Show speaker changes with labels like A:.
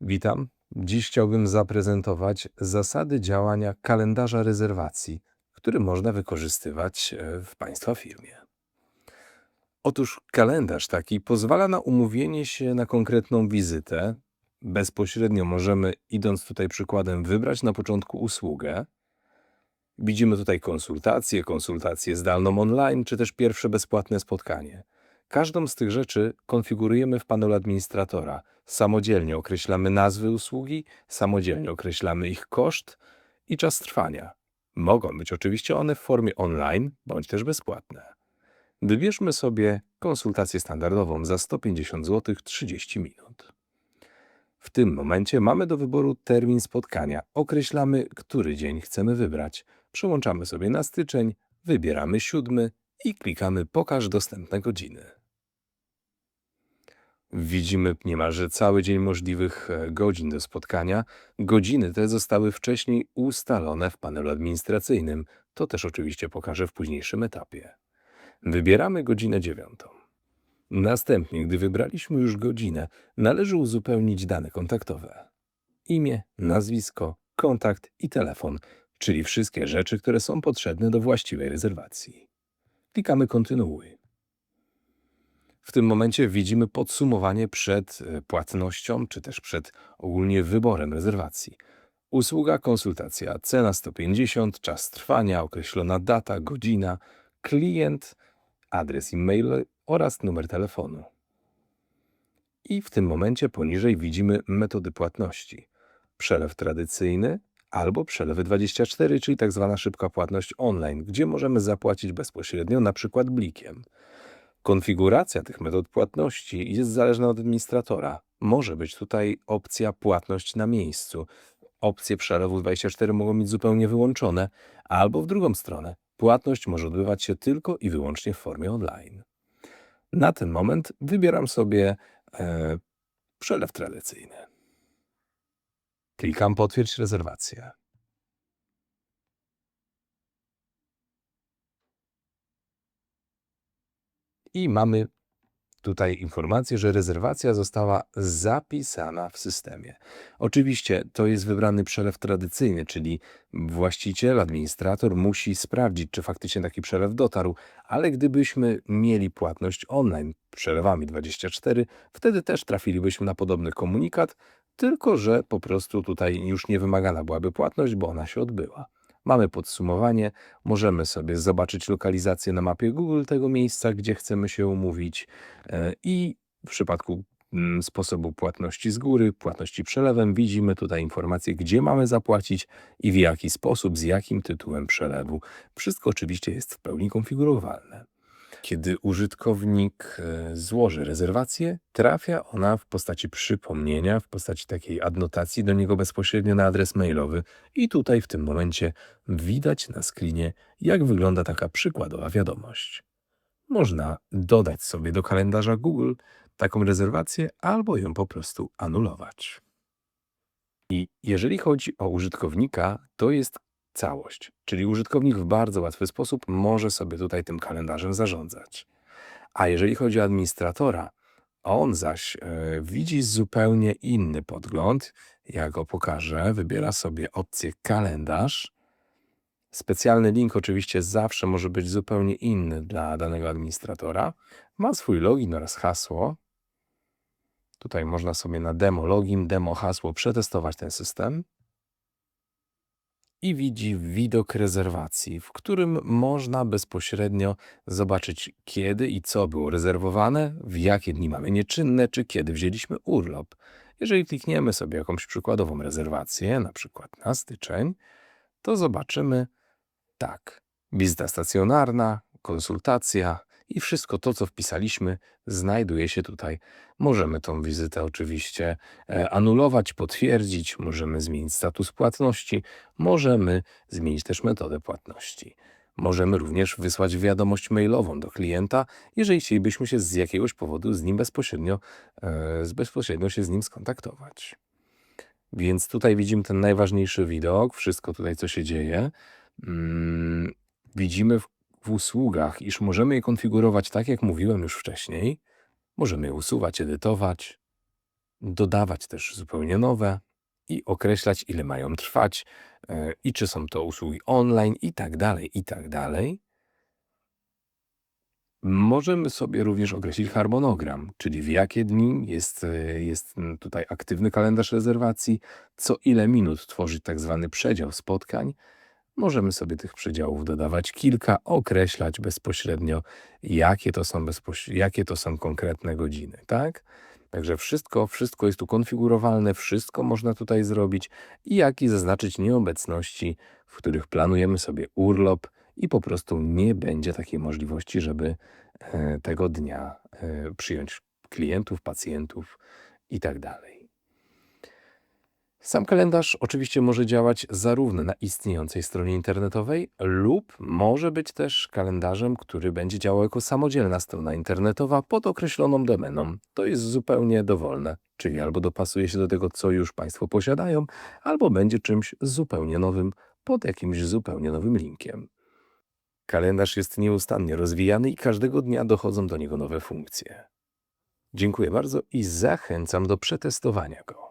A: Witam. Dziś chciałbym zaprezentować zasady działania kalendarza rezerwacji, który można wykorzystywać e, w Państwa firmie. Otóż kalendarz taki pozwala na umówienie się na konkretną wizytę. Bezpośrednio możemy, idąc tutaj przykładem, wybrać na początku usługę. Widzimy tutaj konsultacje, konsultacje zdalną online, czy też pierwsze bezpłatne spotkanie. Każdą z tych rzeczy konfigurujemy w panelu administratora. Samodzielnie określamy nazwy usługi, samodzielnie określamy ich koszt i czas trwania. Mogą być oczywiście one w formie online bądź też bezpłatne. Wybierzmy sobie konsultację standardową za 150 zł 30 minut. W tym momencie mamy do wyboru termin spotkania. Określamy, który dzień chcemy wybrać. Przełączamy sobie na styczeń, wybieramy siódmy i klikamy Pokaż dostępne godziny. Widzimy niemalże cały dzień możliwych e, godzin do spotkania. Godziny te zostały wcześniej ustalone w panelu administracyjnym. To też oczywiście pokażę w późniejszym etapie. Wybieramy godzinę dziewiątą. Następnie, gdy wybraliśmy już godzinę, należy uzupełnić dane kontaktowe. Imię, nazwisko, kontakt i telefon, czyli wszystkie rzeczy, które są potrzebne do właściwej rezerwacji. Klikamy kontynuuj. W tym momencie widzimy podsumowanie przed e, płatnością, czy też przed ogólnie wyborem rezerwacji. Usługa, konsultacja, cena 150, czas trwania, określona data, godzina, klient, adres e-mail oraz numer telefonu. I w tym momencie poniżej widzimy metody płatności. Przelew tradycyjny albo przelewy 24, czyli tak zwana szybka płatność online, gdzie możemy zapłacić bezpośrednio na przykład blikiem. Konfiguracja tych metod płatności jest zależna od administratora. Może być tutaj opcja płatność na miejscu. Opcje przelewu 24 mogą mieć zupełnie wyłączone, albo w drugą stronę. Płatność może odbywać się tylko i wyłącznie w formie online. Na ten moment wybieram sobie e, przelew tradycyjny. Klikam potwierdź rezerwację. I mamy tutaj informację, że rezerwacja została zapisana w systemie. Oczywiście to jest wybrany przelew tradycyjny, czyli właściciel, administrator musi sprawdzić, czy faktycznie taki przelew dotarł, ale gdybyśmy mieli płatność online przelewami 24, wtedy też trafilibyśmy na podobny komunikat, tylko że po prostu tutaj już nie wymagana byłaby płatność, bo ona się odbyła. Mamy podsumowanie, możemy sobie zobaczyć lokalizację na mapie Google tego miejsca, gdzie chcemy się umówić e, i w przypadku mm, sposobu płatności z góry, płatności przelewem, widzimy tutaj informację, gdzie mamy zapłacić i w jaki sposób, z jakim tytułem przelewu. Wszystko oczywiście jest w pełni konfigurowalne. Kiedy użytkownik e, złoży rezerwację, trafia ona w postaci przypomnienia, w postaci takiej adnotacji do niego bezpośrednio na adres mailowy. I tutaj w tym momencie widać na screenie, jak wygląda taka przykładowa wiadomość. Można dodać sobie do kalendarza Google taką rezerwację albo ją po prostu anulować. I jeżeli chodzi o użytkownika, to jest całość, czyli użytkownik w bardzo łatwy sposób może sobie tutaj tym kalendarzem zarządzać. A jeżeli chodzi o administratora, on zaś e, widzi zupełnie inny podgląd. Ja go pokażę. Wybiera sobie opcję kalendarz. Specjalny link oczywiście zawsze może być zupełnie inny dla danego administratora. Ma swój login oraz hasło. Tutaj można sobie na demo login, demo hasło przetestować ten system i widzi widok rezerwacji, w którym można bezpośrednio zobaczyć, kiedy i co było rezerwowane, w jakie dni mamy nieczynne, czy kiedy wzięliśmy urlop. Jeżeli klikniemy sobie jakąś przykładową rezerwację, na przykład na styczeń, to zobaczymy tak, wizyta stacjonarna, konsultacja, i wszystko to, co wpisaliśmy, znajduje się tutaj. Możemy tą wizytę oczywiście e, anulować, potwierdzić, możemy zmienić status płatności, możemy zmienić też metodę płatności. Możemy również wysłać wiadomość mailową do klienta, jeżeli chcielibyśmy się z jakiegoś powodu z nim bezpośrednio, e, bezpośrednio się z nim skontaktować. Więc tutaj widzimy ten najważniejszy widok, wszystko tutaj, co się dzieje. Mm, Widzimy w w usługach, iż możemy je konfigurować tak, jak mówiłem już wcześniej. Możemy je usuwać, edytować. dodawać też zupełnie nowe i określać, ile mają trwać e, i czy są to usługi online i tak dalej, i tak dalej. Możemy sobie również określić harmonogram, czyli w jakie dni jest, e, jest tutaj aktywny kalendarz rezerwacji, co ile minut tworzyć tak zwany przedział spotkań. Możemy sobie tych przedziałów dodawać kilka, określać bezpośrednio, jakie to są, bezpoś- jakie to są konkretne godziny, tak? Także wszystko, wszystko jest tu konfigurowalne, wszystko można tutaj zrobić i jak i zaznaczyć nieobecności, w których planujemy sobie urlop i po prostu nie będzie takiej możliwości, żeby e, tego dnia e, przyjąć klientów, pacjentów i tak. Sam kalendarz oczywiście może działać zarówno na istniejącej stronie internetowej, lub może być też kalendarzem, który będzie działał jako samodzielna strona internetowa pod określoną domeną. To jest zupełnie dowolne, czyli albo dopasuje się do tego, co już Państwo posiadają, albo będzie czymś zupełnie nowym pod jakimś zupełnie nowym linkiem. Kalendarz jest nieustannie rozwijany i każdego dnia dochodzą do niego nowe funkcje. Dziękuję bardzo i zachęcam do przetestowania go.